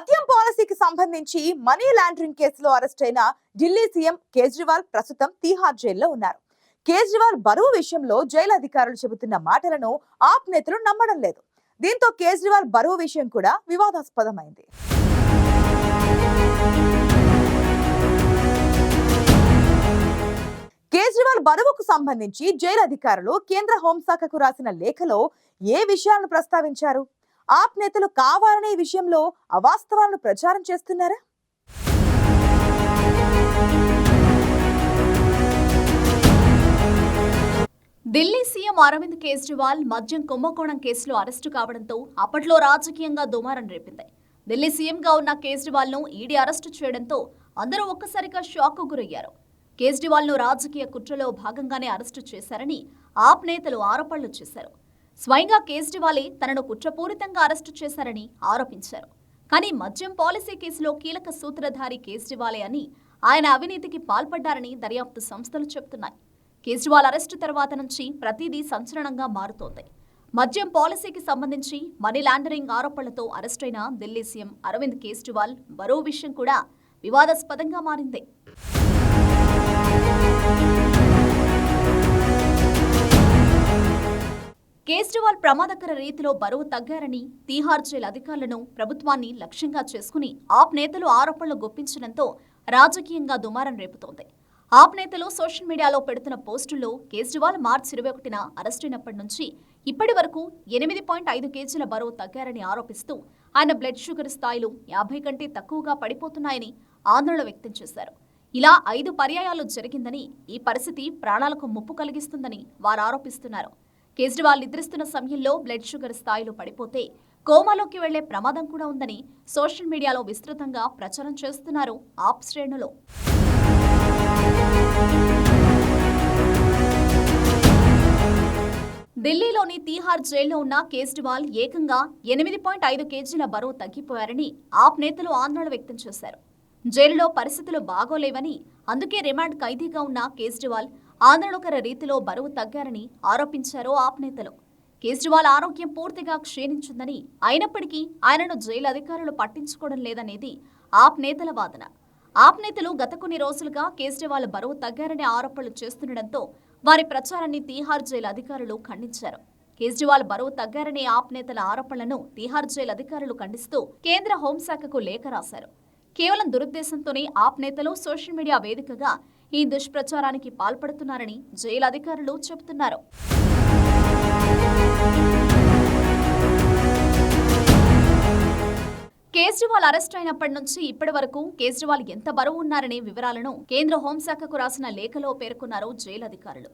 మద్యం పాలసీకి సంబంధించి మనీ లాండరింగ్ కేసులో అరెస్ట్ అయిన ఢిల్లీ సీఎం కేజ్రీవాల్ ప్రస్తుతం తీహార్ జైల్లో ఉన్నారు. కేజ్రీవాల్ బరువు విషయంలో జైలు అధికారులు చెబుతున్న మాటలను ఆప్ నేతలు నమ్మడం లేదు. దీంతో కేజ్రీవాల్ బరువు విషయం కూడా వివాదాస్పదమైంది. కేజ్రీవాల్ బరువుకు సంబంధించి జైలు అధికారులు కేంద్ర హోంశాఖకు రాసిన లేఖలో ఏ విషయాలను ప్రస్తావించారు? ఆప్ నేతలు కావాలనే విషయంలో అవాస్తవాలను ప్రచారం చేస్తున్నారా? ఢిల్లీ సీఎం అరవింద్ కేజ్రీవాల్ మద్యం కుంభకోణం కేసులో అరెస్టు కావడంతో అప్పట్లో రాజకీయంగా దుమారం రేపింది. ఢిల్లీ సీఎంగా ఉన్న కేజ్రీవాల్ను ఈడీ అరెస్టు చేయడంతో అందరూ ఒక్కసారిగా షాక్ గురయ్యారు. కేజ్రీవాల్ను రాజకీయ కుట్రలో భాగంగానే అరెస్టు చేశారని ఆప్ నేతలు ఆరోపణలు చేశారు. స్వయంగా కేజ్రీవాలే తనను కుట్రపూరితంగా అరెస్టు చేశారని ఆరోపించారు. కానీ మద్యం పాలసీ కేసులో కీలక సూత్రధారి కేజ్రీవాలే అని ఆయన అవినీతికి పాల్పడ్డారని దర్యాప్తు సంస్థలు చెబుతున్నాయి. కేజ్రీవాల్ అరెస్టు తర్వాత నుంచి ప్రతిదీ సంచలనంగా మారుతోంది. మద్యం పాలసీకి సంబంధించి మనీ లాండరింగ్ ఆరోపణలతో అరెస్టైన ఢిల్లీ సీఎం అరవింద్ కేజ్రీవాల్ మరో విషయం కూడా వివాదాస్పదంగా మారింది. కేజ్రీవాల్ ప్రమాదకర రీతిలో బరువు తగ్గారని తీహార్ జైలు అధికారులను ప్రభుత్వాన్ని లక్ష్యంగా చేసుకుని ఆప్ నేతలు ఆరోపణలు గొప్పించడంతో రాజకీయంగా దుమారం రేపుతోంది. ఆప్ నేతలు సోషల్ మీడియాలో పెడుతున్న పోస్టుల్లో కేజ్రీవాల్ మార్చి ఇరవై ఒకటిన అరెస్టైనప్పటి నుంచి ఇప్పటి వరకు ఎనిమిది పాయింట్ ఐదు కేజీల బరువు తగ్గారని ఆరోపిస్తూ ఆయన బ్లడ్ షుగర్ స్థాయిలు యాభై కంటే తక్కువగా పడిపోతున్నాయని ఆందోళన వ్యక్తం చేశారు. ఇలా ఐదు పర్యాయాలు జరిగిందని ఈ పరిస్థితి ప్రాణాలకు ముప్పు కలిగిస్తుందని వారు ఆరోపిస్తున్నారు. కేజ్రీవాల్ నిద్రిస్తున్న సమయంలో బ్లడ్ షుగర్ స్థాయిలు పడిపోతే కోమాలోకి వెళ్ళే ప్రమాదం కూడా ఉందని సోషల్ మీడియాలో విస్తృతంగా ప్రచారం చేస్తున్నారు ఆప్ శ్రేణులు. ఢిల్లీలోని తీహార్ జైల్లో ఉన్న కేజ్రీవాల్ ఏకంగా ఎనిమిది పాయింట్ ఐదు కేజీల బరువు తగ్గిపోయారని ఆప్ నేతలు ఆందోళన వ్యక్తం చేశారు. జైలులో పరిస్థితులు బాగోలేవని అందుకే రిమాండ్ ఖైదీగా ఉన్న కేజ్రీవాల్ ఆందోళనకర రీతిలో బరువు తగ్గారని ఆరోపించారు ఆప్ నేతలు కేజ్రీవాల్ ఆరోగ్యం పూర్తిగా క్షీణించిందని అయినప్పటికీ ఆయనను జైలు అధికారులు పట్టించుకోవడం లేదనేది ఆప్ నేతల వాదన. ఆప్ నేతలు గత కొన్ని రోజులుగా కేజ్రీవాల్ బరువు తగ్గారనే ఆరోపణలు చేస్తుండటంతో వారి ప్రచారాన్ని తీహార్ జైలు అధికారులు ఖండించారు. కేజ్రీవాల్ బరువు తగ్గారనే ఆప్ నేతల ఆరోపణలను తీహార్ జైలు అధికారులు ఖండిస్తూ కేంద్ర హోంశాఖకు లేఖ రాశారు. కేవలం దురుద్దేశంతోనే ఆప్ నేతలు సోషల్ మీడియా వేదికగా ఈ దుష్ప్రచారానికి పాల్పడుతున్నారని జైలు అధికారులు చెబుతున్నారు. కేజ్రీవాల్ అరెస్ట్ అయినప్పటి నుంచి ఇప్పటి వరకు కేజ్రీవాల్ ఎంత బరువు ఉన్నారనే వివరాలను కేంద్ర హోంశాఖకు రాసిన లేఖలో పేర్కొన్నారు జైలు అధికారులు.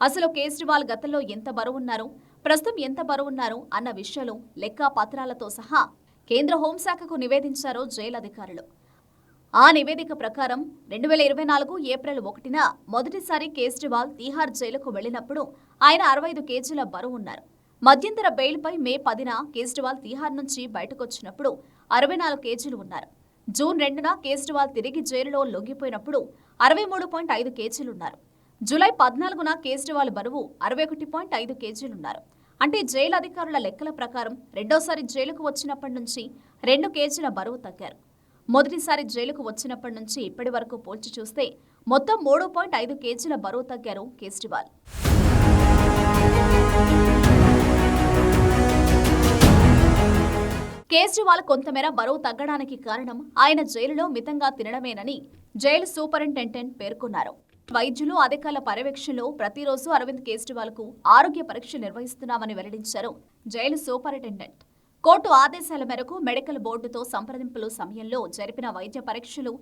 అసలు కేజ్రీవాల్ గతంలో ఎంత బరువున్నారు ప్రస్తుతం ఎంత బరువున్నారు అన్న విషయాలు లెక్క పత్రాలతో సహా కేంద్ర హోంశాఖకు నివేదించారు జైలు అధికారులు. ఆ నివేదిక ప్రకారం రెండు వేల ఇరవై నాలుగు ఏప్రిల్ ఒకటిన మొదటిసారి కేజ్రీవాల్ తీహార్ జైలుకు వెళ్ళినప్పుడు ఆయన అరవై ఐదు కేజీల బరువు ఉన్నారు. మధ్యంతర బెయిల్పై మే పదిన కేజ్రీవాల్ తీహార్ నుంచి బయటకొచ్చినప్పుడు అరవై నాలుగు కేజీలు ఉన్నారు. జూన్ రెండున కేజ్రీవాల్ తిరిగి జైలులో లొంగిపోయినప్పుడు అరవై మూడు పాయింట్ ఐదు కేజీలున్నారు జూలై పద్నాలుగున కేజ్రీవాల్ బరువు అరవై ఒకటి పాయింట్ ఐదు కేజీలున్నారు అంటే జైలు అధికారుల లెక్కల ప్రకారం రెండోసారి జైలుకు వచ్చినప్పటి నుంచి రెండు కేజీల బరువు తగ్గారు. మొదటిసారి జైలుకు వచ్చినప్పటి నుంచి ఇప్పటి వరకు పోల్చి చూస్తే మొత్తం మూడు పాయింట్ ఐదు కేజీల బరువు తగ్గారు కేజ్రీవాల్. కేజ్రీవాల్ కొంతమేర బరువు తగ్గడానికి కారణం ఆయన జైలులో మితంగా తినడమేనని జైలు సూపరింటెండెంట్ పేర్కొన్నారు. వైద్యులు అధికారుల పర్యవేక్షణలో ప్రతిరోజు అరవింద్ కేజ్రీవాల్కు ఆరోగ్య పరీక్ష నిర్వహిస్తున్నామని వెల్లడించారు జైలు సూపరింటెండెంట్. కోర్టు ఆదేశాల మేరకు మెడికల్ బోర్డుతో సంప్రదింపుల సమయంలో జరిపిన వైద్య పరీక్షలు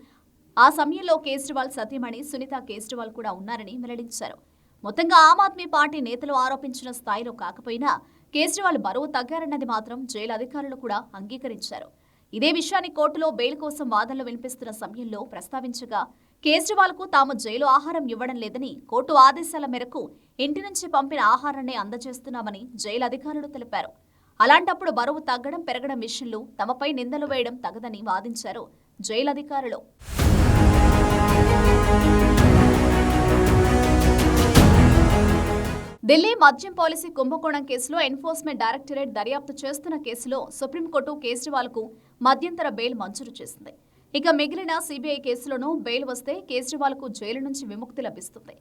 ఆ సమయంలో కేజ్రీవాల్ సతీమణి సునీత కేజ్రీవాల్ కూడా ఉన్నారని వెల్లడించారు. మొత్తంగా ఆమ్ ఆద్మీ పార్టీ నేతలు ఆరోపించిన స్థాయిలో కాకపోయినా కేజ్రీవాల్ బరువు తగ్గారన్నది మాత్రం జైలు అధికారులు కూడా అంగీకరించారు. ఇదే విషయాన్ని కోర్టులో బెయిల్ కోసం వాదనలు వినిపిస్తున్న సమయంలో ప్రస్తావించగా కేజ్రీవాల్కు తాము జైలు ఆహారం ఇవ్వడం లేదని కోర్టు ఆదేశాల మేరకు ఇంటి నుంచి పంపిన ఆహారాన్ని అందజేస్తున్నామని జైలు అధికారులు తెలిపారు. అలాంటప్పుడు బరువు తగ్గడం పెరగడం విషయంలో తమపై నిందలు వేయడం తగదని వాదించారు జైలు అధికారులు. ఢిల్లీ మద్యం పాలసీ కుంభకోణం కేసులో ఎన్ఫోర్స్మెంట్ డైరెక్టరేట్ దర్యాప్తు చేస్తున్న కేసులో సుప్రీంకోర్టు కేజ్రీవాల్కు మధ్యంతర బెయిల్ మంజూరు చేసింది. ఇక మిగిలిన సిబిఐ కేసులను బెయిల్ వస్తే కేజ్రీవాల్కు జైలు నుంచి విముక్తి లభిస్తుంది.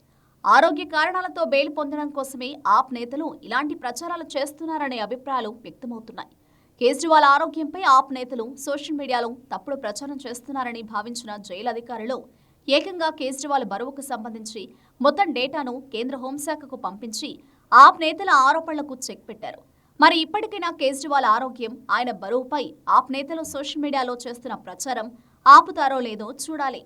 ఆరోగ్య కారణాలతో బెయిల్ పొందడం కోసమే ఆప్ నేతలు ఇలాంటి ప్రచారాలు చేస్తున్నారనే అభిప్రాయాలు వ్యక్తమవుతున్నాయి. కేజ్రీవాల్ ఆరోగ్యంపై ఆప్ నేతలు సోషల్ మీడియాలో తప్పుడు ప్రచారం చేస్తున్నారని భావించిన జైలు అధికారులు ఏకంగా కేజ్రీవాల్ బరువుకు సంబంధించి మొత్తం డేటాను కేంద్ర హోంశాఖకు పంపించి ఆప్ నేతల ఆరోపణలకు చెక్ పెట్టారు. మరి ఇప్పటికైనా కేజ్రీవాల్ ఆరోగ్యం ఆయన బరువుపై ఆప్ నేతలు సోషల్ మీడియాలో చేస్తున్న ప్రచారం ఆపుతారో లేదో చూడాలి.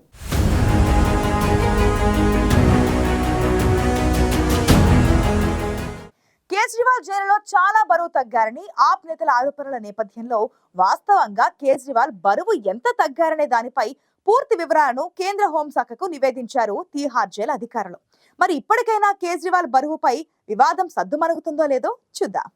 కేజ్రీవాల్ జైలులో చాలా బరువు తగ్గారని ఆప్ నేతల ఆరోపణల నేపథ్యంలో వాస్తవంగా కేజ్రీవాల్ బరువు ఎంత తగ్గారనే దానిపై పూర్తి వివరాలను కేంద్ర హోంశాఖకు నివేదించారు తీహార్ జైలు అధికారులు. మరి ఇప్పటికైనా కేజ్రీవాల్ బరువుపై వివాదం సద్దుమణుగుతుందో లేదో చూద్దాం.